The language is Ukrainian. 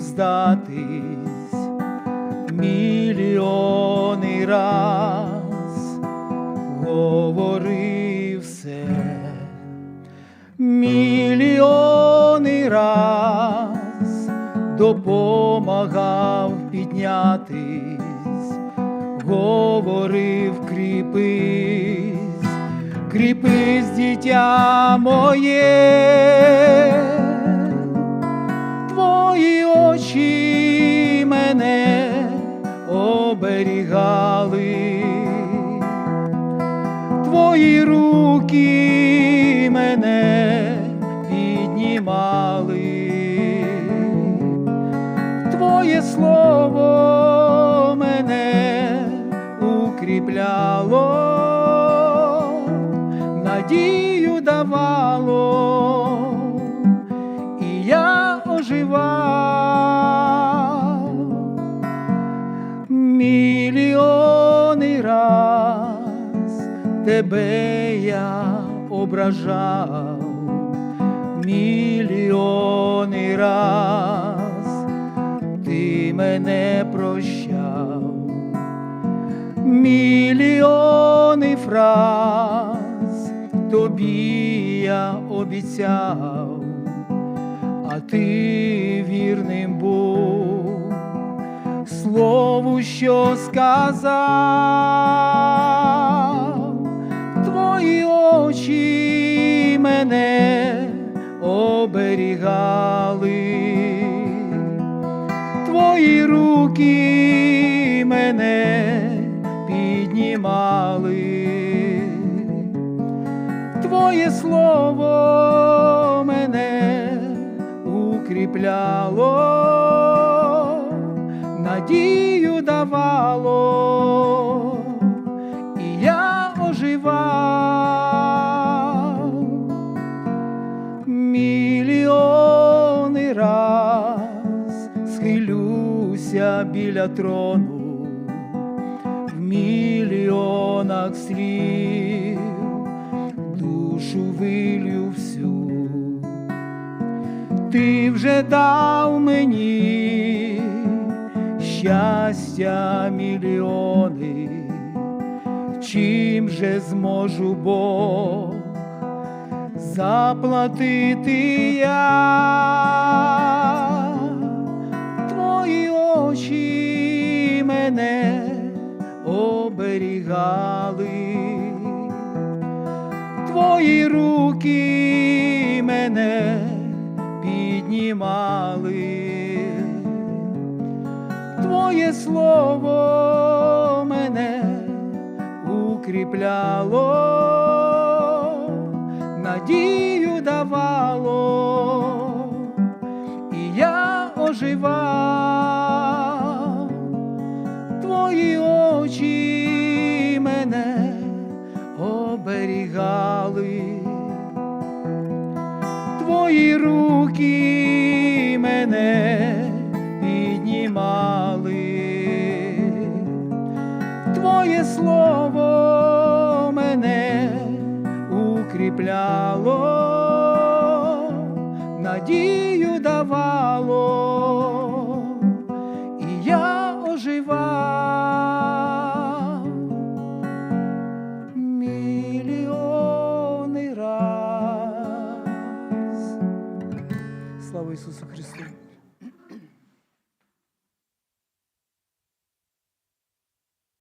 здатись мільйони раз говорив все, мільйони раз допомагав піднятись, говорив кріпись, кріпись, дитя моє, оберігали, твої руки мене піднімали, твоє слово мене укріпляло, надію давало, і я оживав тебе я ображав, мільйони раз. Ти мене прощав, мільйони фраз. Тобі я обіцяв, а ти вірним був. Слову, що сказав, оберігали, твої руки мене піднімали, твоє слово мене укріпляло надію давало, і я оживав схилюся біля трону, в мільйонах слів. Душу вилю всю. Ти вже дав мені щастя мільйони, чим же зможу Бог заплатити я, твої очі мене оберігали, твої руки мене піднімали, Твоє слово оберігали, твої руки мене піднімали, твоє слово мене укріпляло, надію давало, і я оживав. Senhor Jesus Cristo.